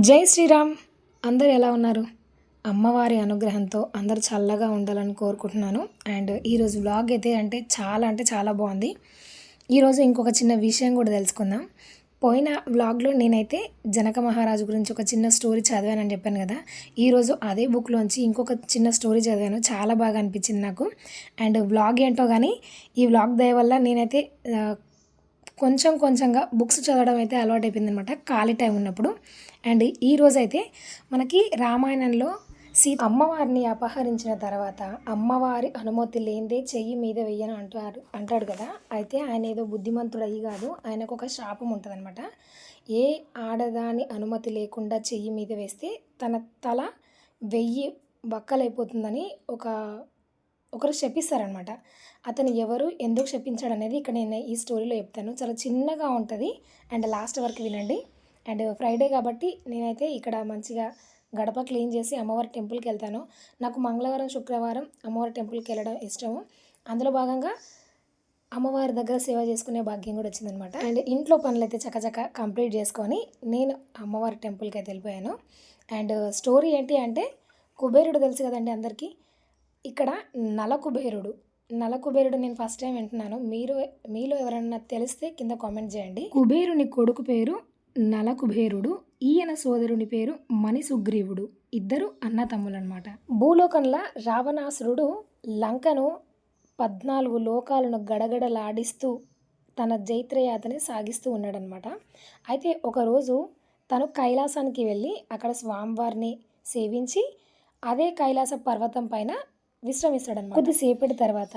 జై శ్రీరామ్. అందరు ఎలా ఉన్నారు? అమ్మవారి అనుగ్రహంతో అందరూ చల్లగా ఉండాలని కోరుకుంటున్నాను. అండ్ ఈరోజు వ్లాగ్ అయితే అంటే చాలా అంటే చాలా బాగుంది. ఈరోజు ఇంకొక చిన్న విషయం కూడా తెలుసుకుందాం. పోయిన వ్లాగ్లో నేనైతే జనక మహారాజు గురించి ఒక చిన్న స్టోరీ చదివానని చెప్పాను కదా. ఈరోజు అదే బుక్లోంచి ఇంకొక చిన్న స్టోరీ చదివాను. చాలా బాగా అనిపించింది నాకు. అండ్ వ్లాగ్ ఏంటో కానీ ఈ వ్లాగ్ దయ వల్ల నేనైతే కొంచెం కొంచెంగా బుక్స్ చదవడం అయితే అలవాటు అయిపోయింది అనమాట ఖాళీ టైం ఉన్నప్పుడు. అండ్ ఈ అయితే మనకి రామాయణంలో సీత అమ్మవారిని అపహరించిన తర్వాత అమ్మవారి అనుమతి లేనిదే చెయ్యి మీద వెయ్యను అంటారు అంటాడు కదా. అయితే ఆయన ఏదో బుద్ధిమంతుడు అయ్యి కాదు ఆయనకు ఒక శాపం ఉంటుంది ఏ ఆడదాని అనుమతి లేకుండా చెయ్యి మీద వేస్తే తన తల వెయ్యి బక్కలైపోతుందని ఒక ఒకరు శపిస్తారనమాట అతను ఎవరు ఎందుకు శపించాడు అనేది ఇక్కడ నేను ఈ స్టోరీలో చెప్తాను. చాలా చిన్నగా ఉంటుంది అండ్ లాస్ట్ వరకు వినండి. అండ్ ఫ్రైడే కాబట్టి నేనైతే ఇక్కడ మంచిగా గడప క్లీన్ చేసి అమ్మవారి టెంపుల్కి వెళ్తాను. నాకు మంగళవారం శుక్రవారం అమ్మవారి టెంపుల్కి వెళ్ళడం ఇష్టము. అందులో భాగంగా అమ్మవారి దగ్గర సేవ చేసుకునే భాగ్యం కూడా వచ్చిందనమాట అండ్ ఇంట్లో పనులు అయితే చకచక కంప్లీట్ చేసుకొని నేను అమ్మవారి టెంపుల్కి అయితే వెళ్ళిపోయాను. అండ్ స్టోరీ ఏంటి అంటే కుబేరుడు తెలుసు కదండి అందరికీ? ఇక్కడ నలకుబేరుడు. నలకుబేరుడు నేను ఫస్ట్ టైం వింటున్నాను. మీరు మీలో ఎవరన్నా తెలిస్తే కింద కామెంట్ చేయండి. కుబేరుని కొడుకు పేరు నలకుబేరుడు. ఈయన సోదరుని పేరు మణిసుగ్రీవుడు. ఇద్దరు అన్నతమ్ములనమాట భూలోకంలో రావణాసురుడు లంకను పద్నాలుగు లోకాలను గడగడలాడిస్తూ తన జైత్రయాత్రని సాగిస్తూ ఉన్నాడనమాట అయితే ఒకరోజు తను కైలాసానికి వెళ్ళి అక్కడ స్వామివారిని సేవించి అదే కైలాస పర్వతం పైన విశ్రమిస్తాడనమాట కొద్దిసేపటి తర్వాత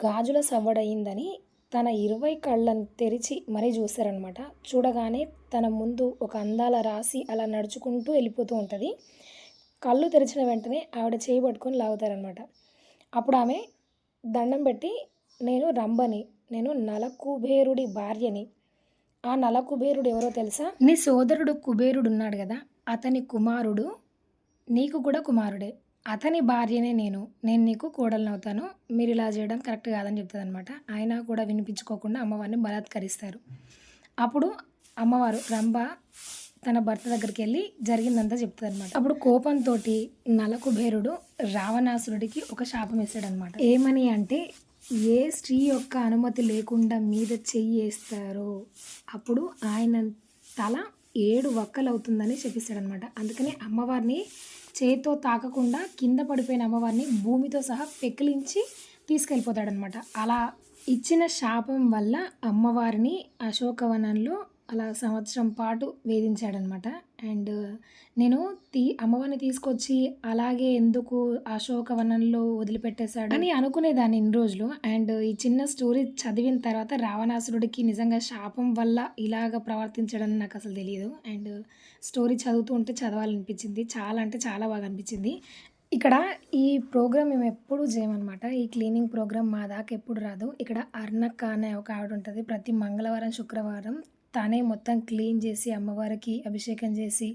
గాజుల సవ్వడయిందని తన ఇరవై కళ్ళను తెరిచి మరీ చూస్తారనమాట చూడగానే తన ముందు ఒక అందాల రాసి అలా నడుచుకుంటూ వెళ్ళిపోతూ ఉంటుంది. కళ్ళు తెరిచిన వెంటనే ఆవిడ చేయి పట్టుకొని లాగుతారనమాట అప్పుడు ఆమె దండం పెట్టి నేను రంబని నేను నలకుబేరుడి భార్యని. ఆ నలకుబేరుడు ఎవరో తెలుసా? నీ సోదరుడు కుబేరుడు ఉన్నాడు కదా అతని కుమారుడు నీకు కూడా కుమారుడే. అతని భార్యనే నేను. నేను నీకు కోడలను అవుతాను మీరు ఇలా చేయడం కరెక్ట్ కాదని చెప్తుంది అనమాట ఆయన కూడా వినిపించుకోకుండా అమ్మవారిని బలాత్కరిస్తారు. అప్పుడు అమ్మవారు రంభ తన భర్త దగ్గరికి వెళ్ళి జరిగిందంతా చెప్తుంది అనమాట అప్పుడు కోపంతో నలకుబేరుడు రావణాసురుడికి ఒక శాపం ఇస్తాడనమాట ఏమని అంటే ఏ స్త్రీ యొక్క అనుమతి లేకుండా మీద చెయ్యి వేస్తారో అప్పుడు ఆయన తల ఏడు వక్కలు అవుతుందని చెప్పిస్తాడనమాట అందుకనే అమ్మవారిని చేతితో తాకకుండా కింద పడిపోయిన అమ్మవారిని భూమితో సహా పెకిలించి తీసుకెళ్ళిపోతాడనమాట అలా ఇచ్చిన శాపం వల్ల అమ్మవారిని అశోకవనంలో అలా సంవత్సరం పాటు వేధించాడనమాట. అండ్ నేను తీ అమ్మవారిని తీసుకొచ్చి అలాగే ఎందుకు అశోకవనంలో వదిలిపెట్టేశాడు అని అనుకునేదాన్ని ఇన్ని రోజులు. అండ్ ఈ చిన్న స్టోరీ చదివిన తర్వాత రావణాసురుడికి నిజంగా శాపం వల్ల ఇలాగ ప్రవర్తించడని నాకు అసలు తెలియదు. అండ్ స్టోరీ చదువుతూ ఉంటే చదవాలనిపించింది. చాలా అంటే చాలా బాగా అనిపించింది. ఇక్కడ ఈ ప్రోగ్రామ్ మేము ఎప్పుడు చేయమన్నమాట ఈ క్లీనింగ్ ప్రోగ్రామ్ మా దాకా ఎప్పుడు రాదు. ఇక్కడ అర్ణక్క అనే ఒక ఆవిడ ఉంటుంది. ప్రతి మంగళవారం శుక్రవారం తానే మొత్తం క్లీన్ చేసి అమ్మవారికి అభిషేకం చేసి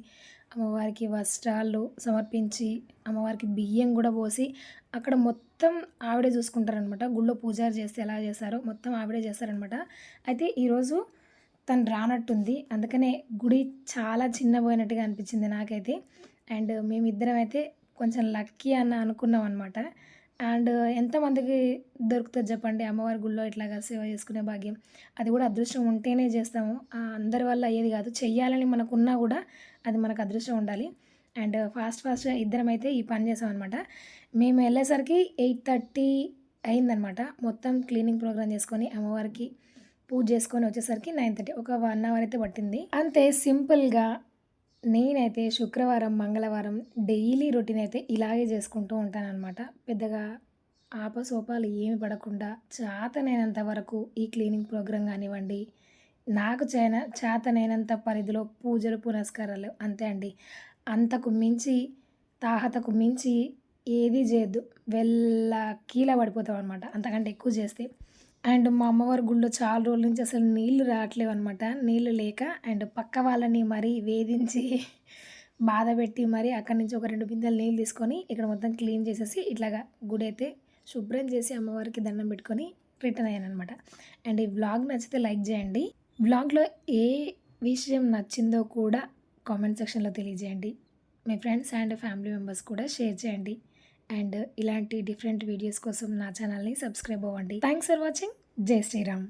అమ్మవారికి వస్త్రాలు సమర్పించి అమ్మవారికి బియ్యం కూడా పోసి అక్కడ మొత్తం ఆవిడే చూసుకుంటారనమాట గుళ్ళో పూజారు చేస్తే ఎలా చేస్తారో మొత్తం ఆవిడే చేస్తారనమాట అయితే ఈరోజు తను రానట్టుంది. అందుకనే గుడి చాలా చిన్నపోయినట్టుగా అనిపించింది నాకైతే. అండ్ మేమిద్దరం అయితే కొంచెం లక్కీ అని అనుకున్నాం అనమాట అండ్ ఎంతమందికి దొరుకుతుంది చెప్పండి? అమ్మవారి గుళ్ళో ఇట్లాగా సేవ చేసుకునే భాగ్యం. అది కూడా అదృష్టం ఉంటేనే చేస్తాము. అందరి వల్ల అయ్యేది కాదు. చెయ్యాలని మనకున్నా కూడా అది మనకు అదృష్టం ఉండాలి. అండ్ ఫాస్ట్ ఫాస్ట్గా ఇద్దరం అయితే ఈ పని చేసాం అనమాట మేము వెళ్ళేసరికి ఎయిట్ థర్టీ అయిందనమాట మొత్తం క్లీనింగ్ ప్రోగ్రామ్ చేసుకొని అమ్మవారికి పూజ చేసుకొని వచ్చేసరికి నైన్ థర్టీ. ఒక వన్ అవర్ అయితే పట్టింది. అంతే సింపుల్గా నేనైతే శుక్రవారం మంగళవారం డైలీ రొటీన్ అయితే ఇలాగే చేసుకుంటూ ఉంటానన్నమాట. పెద్దగా ఆపసోపాలు ఏమి పడకుండా చేతనైనంత వరకు ఈ క్లీనింగ్ ప్రోగ్రాం కానివ్వండి నాకు చేన చేతనైనంత పరిధిలో పూజలు పునస్కారాలు అంతే అండి. అంతకు మించి తాహతకు మించి ఏది చేయొద్దు. వెళ్ళ కీల పడిపోతాం అనమాట అంతకంటే ఎక్కువ చేస్తే అండ్ మా అమ్మవారి గుళ్ళో చాలా రోజుల నుంచి అసలు నీళ్ళు రావట్లేవు అనమాట నీళ్ళు లేక అండ్ పక్క వాళ్ళని మరీ వేధించి బాధ పెట్టి మరి అక్కడి నుంచి ఒక రెండు బిందెలు నీళ్ళు తీసుకొని ఇక్కడ మొత్తం క్లీన్ చేసేసి ఇట్లాగా గుడి అయితే శుభ్రం చేసి అమ్మవారికి దండం పెట్టుకొని రిటర్న్ అయ్యాను అనమాట అండ్ ఈ వ్లాగ్ నచ్చితే లైక్ చేయండి. వ్లాగ్లో ఏ విషయం నచ్చిందో కూడా కామెంట్ సెక్షన్లో తెలియజేయండి. మీ ఫ్రెండ్స్ అండ్ ఫ్యామిలీ మెంబర్స్ కూడా షేర్ చేయండి. అండ్ ఇలాంటి డిఫరెంట్ వీడియోస్ కోసం నా ఛానల్ని సబ్స్క్రైబ్ అవ్వండి. థ్యాంక్స్ ఫర్ వాచింగ్ జై శ్రీరామ్.